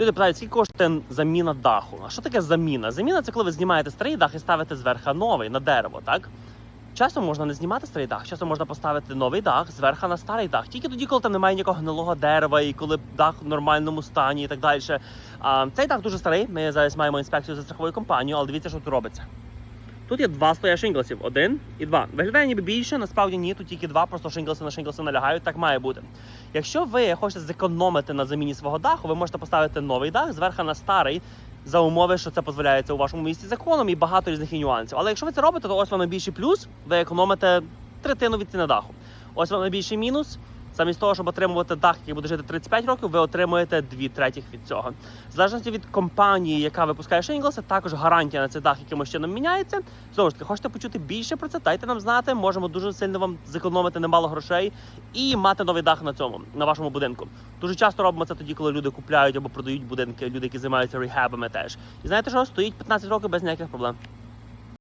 Люди питають, скільки коштує заміна даху? А що таке заміна? Заміна це коли ви знімаєте старий дах і ставите зверху новий на дерево, так? Часом можна не знімати старий дах, часом можна поставити новий дах зверху на старий дах. Тільки тоді, коли там немає ніякого гнилого дерева і коли дах в нормальному стані і так далі. А, цей дах дуже старий. Ми зараз маємо інспекцію за страховою компанією, але дивіться, що тут робиться. Тут є два слоя шинглсів, один і два. Виглядає ніби більше, насправді ні, тут тільки два, просто шинглси на шинглси налягають, так має бути. Якщо ви хочете зекономити на заміні свого даху, ви можете поставити новий дах зверху на старий. За умови, що це дозволяється у вашому місті законом і багато різних нюансів. Але якщо ви це робите, то ось вам найбільший плюс, ви економите третину від ціни даху. Ось вам найбільший мінус. Замість того, щоб отримувати дах, який буде жити 35 років, ви отримуєте 2 третіх від цього. В залежності від компанії, яка випускає шинглси, також гарантія на цей дах якимось чином міняється. Знову ж таки, хочете почути більше про це? Дайте нам знати. Можемо дуже сильно вам зекономити немало грошей і мати новий дах на цьому, на вашому будинку. Дуже часто робимо це тоді, коли люди купляють або продають будинки, люди, які займаються рехабами теж. І знаєте що? Стоїть 15 років без ніяких проблем.